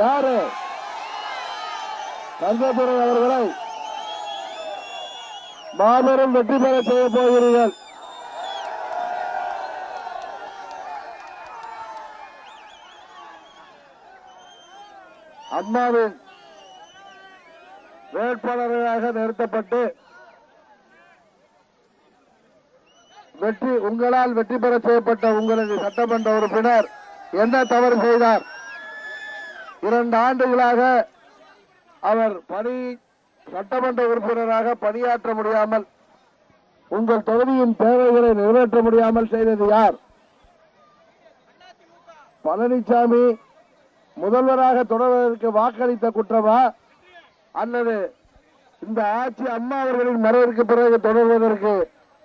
யாரு? தங்கத்துடன் அவர்களை மாபெரும் வெற்றி பெற செய்ய போகிறீர்கள். அம்மாவின் வேட்பாளர்களாக நிறுத்தப்பட்டு வெற்றி உங்களால் வெற்றி பெற செய்யப்பட்ட உங்களது சட்டமன்ற உறுப்பினர் என்ன தவறு செய்தார்? இரண்டு ஆண்டுகளாக அவர் பணி சட்டமன்ற உறுப்பினராக பணியாற்ற முடியாமல் உங்கள் தொகுதியின் தேவைகளை நிறைவேற்ற முடியாமல் செய்தது யார்? பழனிசாமி முதல்வராக தொடர்வதற்கு வாக்களித்த குற்றமா? அல்லது இந்த ஆட்சி அம்மா அவர்களின் மறைவிற்கு பிறகு தொடர்வதற்கு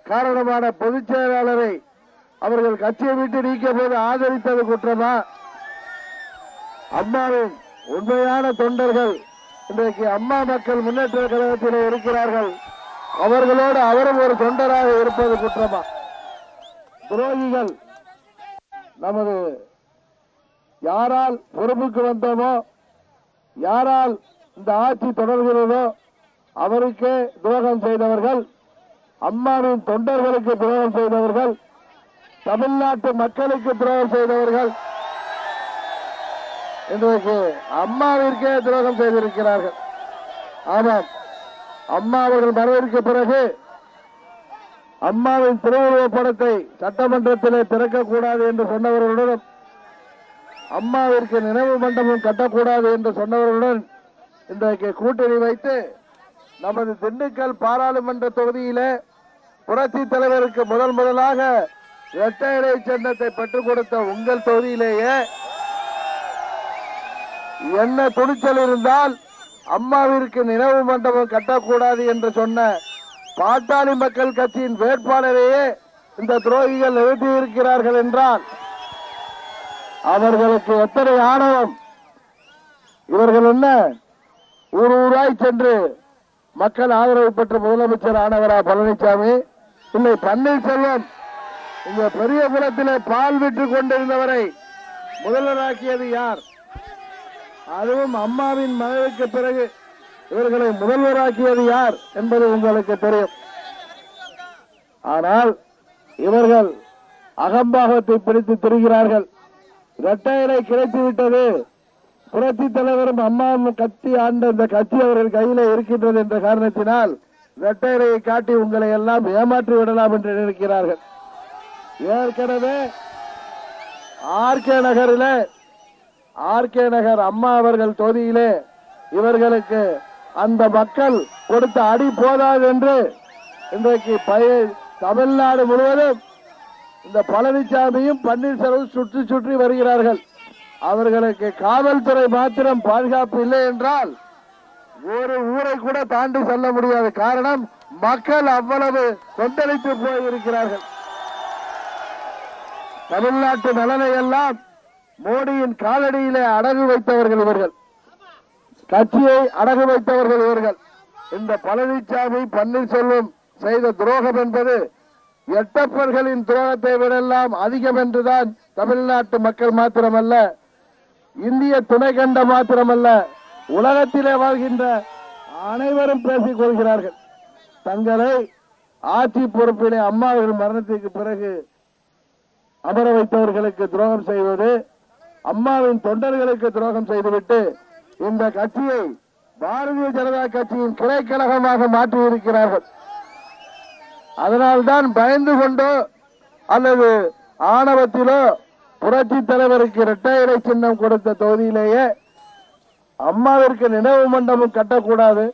காரணமான பொதுச் செயலாளரை அவர்கள் கட்சியை விட்டு நீக்கிய போது ஆதரித்தது குற்றமா? அம்மாவின் உண்மையான தொண்டர்கள் இன்றைக்கு அம்மா மக்கள் முன்னேற்ற கழகத்தில் இருக்கிறார்கள். அவர்களோடு அவரும் ஒரு தொண்டராக இருப்பது குற்றமா? துரோகிகள் நமது யாரால் பொறுப்புக்கு வந்தோமோ யாரால் இந்த ஆட்சி தொடர்கிறதோ அவருக்கே துரோகம் செய்தவர்கள் அம்மாவின் தொண்டர்களுக்கு துரோகம் செய்தவர்கள் தமிழ்நாட்டு மக்களுக்கு துரோகம் செய்தவர்கள் இன்றைக்கு அம்மாவிற்கே துரோகம் செய்திருக்கிறார்கள். ஆமாம் அம்மா அவர்கள் மறைவிற்கு பிறகு அம்மாவின் திருவுருவப் படத்தை சட்டமன்றத்திலே திறக்கக்கூடாது என்று சொன்னவர்களுடன் அம்மாவிற்கு நினைவு மண்டபம் கட்டக்கூடாது என்று சொன்னவர்களுடன் இன்றைக்கு கூட்டணி வைத்து நமது திண்டுக்கல் பாராளுமன்ற தொகுதியிலே புரட்சி தலைவருக்கு முதல் முதலாக இரட்டை இலை சின்னத்தை பெற்றுக் கொடுத்த உங்கள் தொகுதியிலேயே என்ன துணிச்சல் இருந்தால் அம்மாவிற்கு நினைவு மண்டபம் கட்டக்கூடாது என்று சொன்ன பாட்டாளி மக்கள் கட்சியின் வேட்பாளரையே இந்த துரோகிகள் நிறுத்தி இருக்கிறார்கள் என்றால் அவர்களுக்கு எத்தனை ஆணவம்? இவர்கள் என்ன? ஊர் ஊராய் சென்று மக்கள் ஆதரவு பெற்ற முதலமைச்சர் ஆனவரா பழனிசாமி? இல்லை பன்னீர்செல்வம். இந்த பெரிய குளத்திலே பால் விட்டு கொண்டிருந்தவரை முதல்வராக்கியது யார்? அதுவும் அம்மாவின் மனைவிக்கு பிறகு இவர்களை முதல்வராக்கியது யார் என்பது உங்களுக்கு தெரியும். ஆனால் இவர்கள் அகம்பாகத்தை பிடித்து திரிகிறார்கள். இரட்டையரை கிடைத்து விட்டது. புரட்சி தலைவரும் அம்மாவும் கட்சி ஆண்ட இந்த கட்சி அவர்கள் கையில இருக்கின்றது என்ற காரணத்தினால் இரட்டையரையை காட்டி உங்களை எல்லாம் ஏமாற்றி விடலாம் என்று நினைக்கிறார்கள். ஏற்கனவே ஆர்கே நகரிலே ஆர்கே நகர் அம்மா அவர்கள் தொகுதியிலே இவர்களுக்கு அந்த மக்கள் கொடுத்த அடி போதாது என்று இன்றைக்கு பய தமிழ்நாடு முழுவதும் இந்த பழனிசாமியும் பன்னீர்செல்வம் சுற்றி சுற்றி வருகிறார்கள். அவர்களுக்கு காவல்துறை மாத்திரம் பாதுகாப்பு இல்லை என்றால் ஒரு ஊரை கூட தாண்டி செல்ல முடியாது காரணம் மக்கள் அவ்வளவு கொந்தளித்து போயிருக்கிறார்கள். தமிழ்நாட்டு நலனை எல்லாம் மோடியின் காலடியிலே அடகு வைத்தவர்கள் இவர்கள். கட்சியை அடகு வைத்தவர்கள் இவர்கள். இந்த பழனிசாமி பன்னீர்செல்வம் செய்த துரோகம் என்பது எட்டப்பர்களின் துரோகத்தை விடெல்லாம் அதிகம் என்றுதான் தமிழ்நாட்டு மக்கள் மாத்திரமல்ல இந்திய துணை கண்ட மாத்திரமல்ல உலகத்திலே வாழ்கின்ற அனைவரும் பேசிக் கொள்கிறார்கள். தங்களை ஆட்சி பொறுப்பிலே அம்மாவின் மரணத்திற்கு பிறகு அமர வைத்தவர்களுக்கு துரோகம் செய்வது அம்மாவின் தொண்டர்களுக்கு துரோகம் செய்துவிட்டு இந்த கட்சியை பாரதிய ஜனதா கட்சியின் கிளைக்கழகமாக மாற்றி இருக்கிறார்கள் அதனால்தான் பயந்து கொண்டோ அல்லது ஆணவத்திலோ புரட்சி தலைவருக்கு இரட்டையரை சின்னம் கொடுத்த தொகுதியிலேயே அம்மாவிற்கு நினைவு மண்டபம் கட்டக்கூடாது.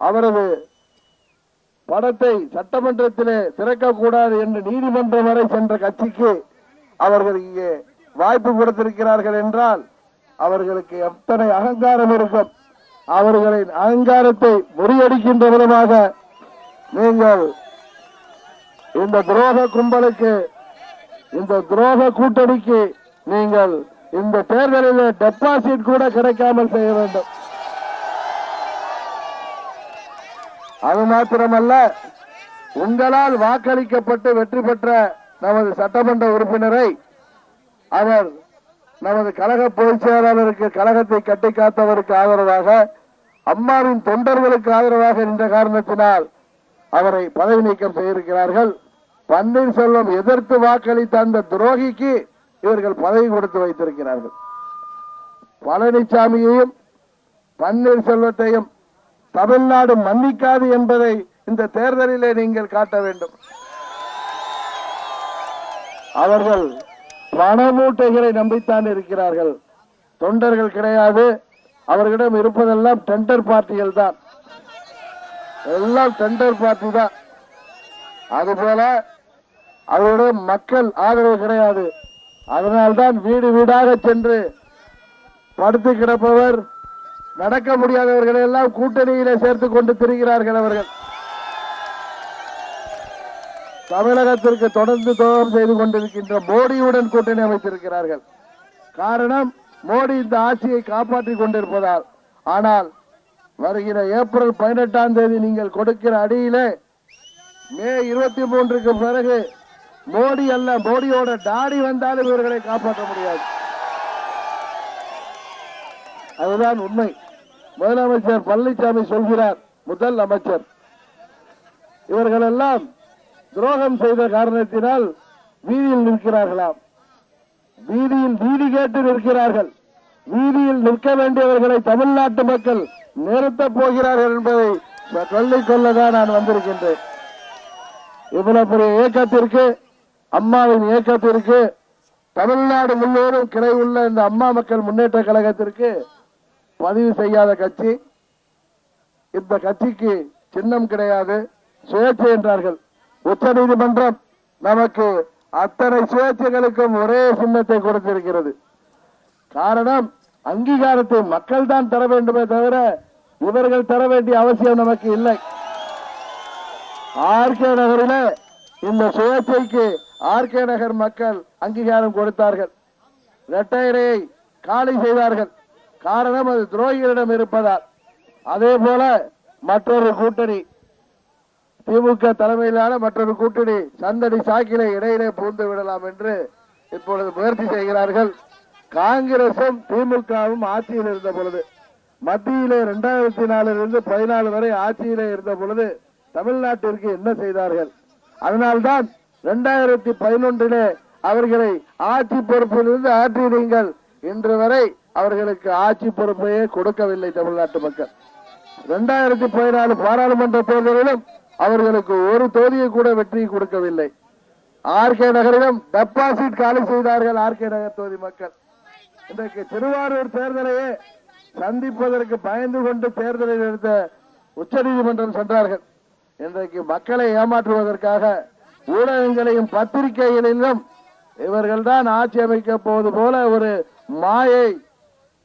அவரது படத்தை சட்டமன்றத்திலே திறக்கக்கூடாது என்று நீதிமன்றம் வரை சென்ற கட்சிக்கு அவர்கள் இங்கே வாய்ப்பு கொடுத்திருக்கிறார்கள் என்றால் அவர்களுக்கு எத்தனை அகங்காரம் இருக்கும். அவர்களின் அகங்காரத்தை முறியடிக்கின்ற விதமாக நீங்கள் இந்த துரோக கும்பலுக்கு இந்த துரோக கூட்டணிக்கு நீங்கள் இந்த தேர்தலில் டெபாசிட் கூட கிடைக்காமல் செய்ய வேண்டும். அது மாத்திரமல்ல உங்களால் வாக்களிக்கப்பட்டு வெற்றி பெற்ற நமது சட்டமன்ற உறுப்பினரை அவர் நமது கழக பொதுச் செயலாளருக்கு கழகத்தை கட்டி காத்தவருக்கு ஆதரவாக அம்மாவின் தொண்டர்களுக்கு ஆதரவாக நின்ற காரணத்தினால் அவரை பதவி நீக்கம் செய்திருக்கிறார்கள். பன்னீர்செல்வம் எதிர்த்து வாக்களித்த அந்த துரோகிக்கு இவர்கள் பதவி கொடுத்து வைத்திருக்கிறார்கள். பழனிசாமியையும் பன்னீர்செல்வத்தையும் தமிழ்நாடு மன்னிக்காது என்பதை இந்த தேர்தலிலே நீங்கள் காட்ட வேண்டும். அவர்கள் பணமூட்டைகளை நம்பித்தான் இருக்கிறார்கள். தொண்டர்கள் கிடையாது. அவர்களிடம் இருப்பதெல்லாம் டெண்டர் பார்ட்டிகள் தான். எல்லாம் டெண்டர் பார்ட்டி தான். அதுபோல அவரிடம் மக்கள் ஆதரவு கிடையாது. அதனால்தான் வீடு வீடாக சென்று படுத்து கிடப்பவர் நடக்க முடியாதவர்களை எல்லாம் கூட்டணியிலே சேர்த்து கொண்டு திரிகிறார்கள் அவர்கள். தமிழகத்திற்கு தொடர்ந்து துரோகம் செய்து கொண்டிருக்கின்ற மோடியுடன் கூட்டணி அமைத்திருக்கிறார்கள். காரணம் மோடி இந்த ஆட்சியை காப்பாற்றிக் கொண்டிருப்பதால். ஆனால் வருகிற ஏப்ரல் பதினெட்டாம் தேதி நீங்கள் கொடுக்கிற அடியிலே மே இருபத்தி மூன்றுக்கு பிறகு மோடி அல்ல மோடியோட டாடி வந்தாலும் இவர்களை காப்பாற்ற முடியாது. அதுதான் உண்மை. முதலமைச்சர் பழனிசாமி சொல்கிறார் முதல் அமைச்சர் இவர்கள் எல்லாம் துரோகம் செய்த காரணத்தினால் வீதியில் நிற்கிறார்களாம். வீதியில் வீதி கேட்டு நிற்கிறார்கள். வீதியில் நிற்க வேண்டியவர்களை தமிழ்நாட்டு மக்கள் நிறுத்தப் போகிறார்கள் என்பதை சொல்லிக் கொள்ளதான் நான் வந்திருக்கின்றேன். இவ்வளவு பெரிய இயக்கத்திற்கு அம்மாவின் இயக்கத்திற்கு தமிழ்நாடு முழுவதும் கிளை உள்ள இந்த அம்மா மக்கள் முன்னேற்ற கழகத்திற்கு பதிவு செய்யாத கட்சி. இந்த கட்சிக்கு சின்னம் கிடையாது சுயேட்சை என்றார்கள். உச்ச நீதிமன்றம் நமக்கு அத்தனை சுயேட்சைகளுக்கும் ஒரே சின்னத்தை கொடுத்திருக்கிறது. காரணம் அங்கீகாரத்தை மக்கள் தான் தர வேண்டுமே தவிர இவர்கள் தர வேண்டிய அவசியம் நமக்கு இல்லை. ஆர்கே நகரில இந்த சுயேட்சைக்கு ஆர்கே நகர் மக்கள் அங்கீகாரம் கொடுத்தார்கள். இரட்டையரையை காலி செய்தார்கள். காரணம் அது துரோகிகளிடம் இருப்பதால். அதே போல மற்றொரு கூட்டணி திமுக தலைமையிலான மற்றொரு கூட்டணி சந்தடி சாக்கிலே இடையிலே பூந்து விடலாம் என்று இப்பொழுது முயற்சி செய்கிறார்கள். காங்கிரசும் திமுகவும் ஆட்சியில் இருந்த பொழுது மத்தியிலே இரண்டாயிரத்தி நாலிலிருந்து பதினாலு வரை ஆட்சியிலே இருந்த பொழுது தமிழ்நாட்டிற்கு என்ன செய்தார்கள்? அதனால்தான் இரண்டாயிரத்தி பதினொன்றிலே அவர்களை ஆட்சி பொறுப்பிலிருந்து ஆற்றினீங்கள். இன்று வரை அவர்களுக்கு ஆட்சி பொறுப்பையே கொடுக்கவில்லை தமிழ்நாட்டு மக்கள். இரண்டாயிரத்தி பதினாலு பாராளுமன்ற தேர்தலிலும் அவர்களுக்கு ஒரு தொகுதியை கூட வெற்றி கொடுக்கவில்லை. ஆர்கே நகரிலும் டெபாசிட் காலி செய்தார்கள் ஆர்கே நகர் தொகுதி மக்கள். இன்றைக்கு திருவாரூர் தேர்தலையே சந்திப்பதற்கு பயந்து கொண்டு தேர்தலில் எடுத்த உச்சநீதிமன்றம் சென்றார்கள். இன்றைக்கு மக்களை ஏமாற்றுவதற்காக ஊடகங்களையும் பத்திரிகைகளிலும் இவர்கள்தான் ஆட்சி அமைக்க போவது போல ஒரு மாயை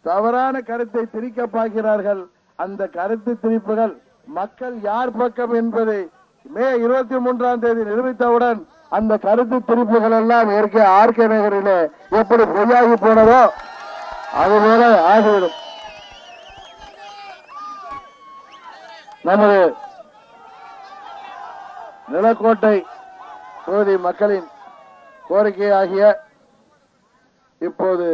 தவறான கருத்தை திரிக்க பார்க்கிறார்கள் அந்த கருத்து திரிப்புகள் மக்கள் யார் பக்கம் என்பதை மே இருபத்தி மூன்றாம் தேதி நிரூபித்தவுடன் அந்த கருத்து திருப்புகள் எல்லாம் ஏற்க ஆர்கே நகரிலே எப்படி பொய்யாகி போனதோ அதுபோல ஆகிவிடும். நமது நிலக்கோட்டை தொகுதி மக்களின் கோரிக்கை ஆகிய இப்போது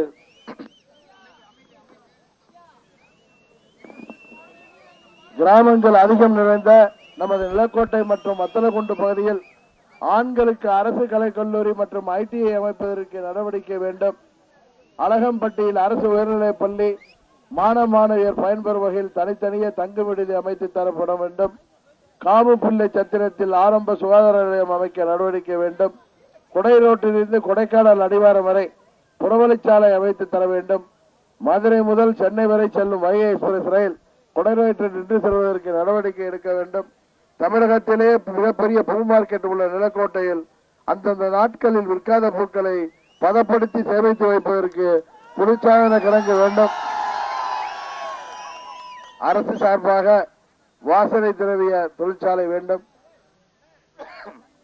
கிராமங்கள் அதிகம் நிறைந்த நமது நிலக்கோட்டை மற்றும் வத்தலகுண்டு பகுதியில் ஆண்களுக்கு அரசு கலைக்கல்லூரி மற்றும் ஐடிஐ அமைப்பதற்கு நடவடிக்கை வேண்டும். அழகம்பட்டியில் அரசு உயர்நிலைப் பள்ளி மாணவ மாணவியர் பயன்பெறும் வகையில் தனித்தனியே தங்கு விடுதி அமைத்து தரப்பட வேண்டும். காமுப்பிள்ளை சத்திரத்தில் ஆரம்ப சுகாதார நிலையம் அமைக்க நடவடிக்கை வேண்டும். குடை ரோட்டிலிருந்து கொடைக்கானல் அடிவாரம் வரை புறவழிச்சாலை அமைத்து தர வேண்டும். மதுரை முதல் சென்னை வரை செல்லும் வைகை எக்ஸ்பிரஸ் ரயில் கொடைரோட்டில் நின்று செல்வதற்கு நடவடிக்கை எடுக்க வேண்டும். தமிழகத்திலே மிகப்பெரிய பூ மார்க்கெட் உள்ள நிலக்கோட்டையில் அந்தந்த நாட்களில் விற்காத பொருட்களை பதப்படுத்தி சேமித்து வைப்பதற்கு குளிர்சாதன கிடங்கு வேண்டும். அரசு சார்பாக வாசனை திரவிய தொழிற்சாலை வேண்டும்.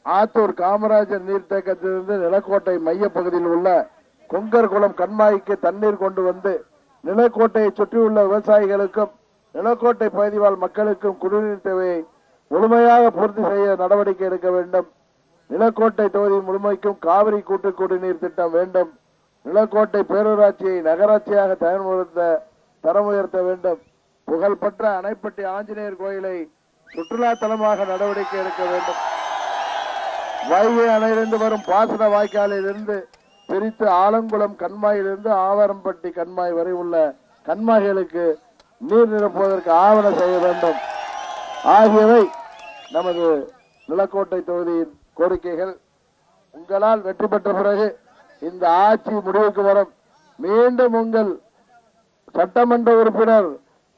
ஆத்தூர் காமராஜர் நீர்த்தேக்கத்திலிருந்து நிலக்கோட்டை மைய பகுதியில் உள்ள கொங்கர் குளம் கண்மாய்க்கு தண்ணீர் கொண்டு வந்து நிலக்கோட்டையை சுற்றியுள்ள விவசாயிகளுக்கும் நிலக்கோட்டை பகுதி வாழ் மக்களுக்கும் குடிநீர் தேவையை முழுமையாக பூர்த்தி செய்ய நடவடிக்கை எடுக்க வேண்டும். நிலக்கோட்டை தொகுதி முழுமைக்கும் காவிரி கூட்டு குடிநீர் திட்டம் வேண்டும். நிலக்கோட்டை பேரூராட்சியை நகராட்சியாக தரமுயர்த்த தரம் உயர்த்த வேண்டும். புகழ்பெற்ற அணைப்பட்டி ஆஞ்சநேயர் கோயிலை சுற்றுலா தலமாக நடவடிக்கை எடுக்க வேண்டும். வைகை அணையிலிருந்து வரும் பாசன வாய்க்காலிலிருந்து பிரித்து ஆலங்குளம் கண்மாயிலிருந்து ஆவரம்பட்டி கண்மாய் வரை உள்ள கண்மாய்களுக்கு நீர் நிரப்புவதற்கு ஆவணம் செய்ய வேண்டும். ஆகியவை நமது நிலக்கோட்டை தொகுதியின் கோரிக்கைகள். உங்களால் வெற்றி பெற்ற பிறகு இந்த ஆட்சி முடிவுக்கு வரும். மீண்டும் உங்கள் சட்டமன்ற உறுப்பினர்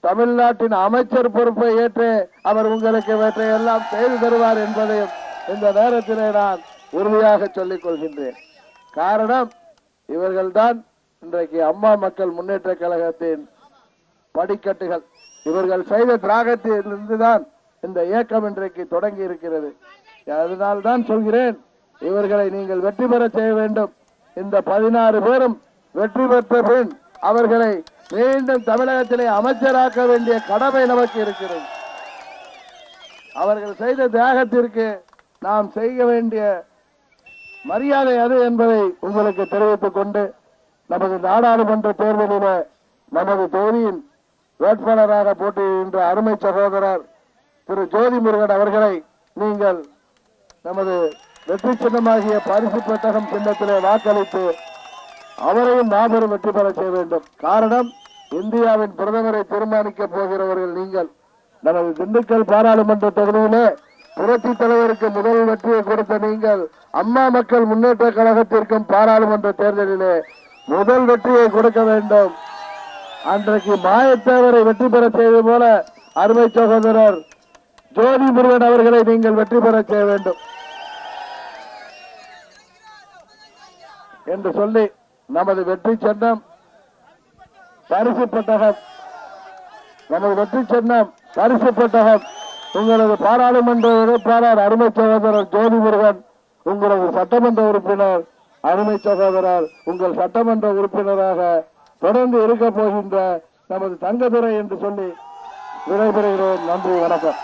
தமிழ்நாட்டின் அமைச்சர் பொறுப்பை ஏற்று அவர் உங்களுக்கு இவற்றை எல்லாம் செய்து தருவார் என்பதையும் இந்த நேரத்திலே நான் உறுதியாக சொல்லிக் கொள்கின்றேன். காரணம் இவர்கள்தான் இன்றைக்கு அம்மா மக்கள் முன்னேற்ற கழகத்தின் படிக்கட்டுகள். இவர்கள் செய்த தியாகத்தில் தான் இந்த இயக்கம் இன்றைக்கு தொடங்கி இருக்கிறது. அதனால் தான் சொல்கிறேன் இவர்களை நீங்கள் வெற்றி பெற செய்ய வேண்டும். இந்த பதினாறு பேரும் வெற்றி பெற்ற பின் அவர்களை மீண்டும் தமிழகத்திலே அமைச்சராக்க வேண்டிய கடமை நமக்கு இருக்கிறது. அவர்கள் செய்த தியாகத்திற்கு நாம் செய்ய வேண்டிய மரியாதை அது என்பதை உங்களுக்கு தெரிவித்துக் கொண்டு நமது நாடாளுமன்ற தேர்தலில் நமது தொகுதியின் வேட்பாளராக போட்டியிடுகின்ற அருமை சகோதரர் திரு ஜோதி முருகன் அவர்களை நீங்கள் நமது வெற்றி சின்னமாகிய பரிசு பெட்டகம் சின்னத்திலே வாக்களித்து அவரையும் மாபெரும் வெற்றி பெற செய்ய வேண்டும். காரணம் இந்தியாவின் பிரதமரை தீர்மானிக்க போகிறவர்கள் நீங்கள். நமது திண்டுக்கல் பாராளுமன்ற தொகுதியிலே புரட்சி தலைவருக்கு முதல் வெற்றியை கொடுத்த நீங்கள் அம்மா மக்கள் முன்னேற்ற கழகத்திற்கும் பாராளுமன்ற தேர்தலிலே முதல் வெற்றியை கொடுக்க வேண்டும். அன்றைக்கு மாயத்தேவரை வெற்றி பெற செய்வது போல அருமை சகோதரர் ஜோதி முருகன் அவர்களை நீங்கள் வெற்றி பெற செய்ய வேண்டும். என்று சொல்லி நமது வெற்றி சின்னம் பரிசு பெட்டகம். நமது வெற்றி சின்னம் பரிசு பெட்டகம். உங்களது பாராளுமன்ற உறுப்பினர் அருமை சகோதரர் ஜோதி முருகன் உங்களது சட்டமன்ற உறுப்பினர் அருமை சகோதரர் உங்கள் சட்டமன்ற உறுப்பினராக தொடர்ந்து இருக்க போகின்ற நமது தங்கதுரை என்று சொல்லி விடைபெறுகிறோம். நன்றி வணக்கம்.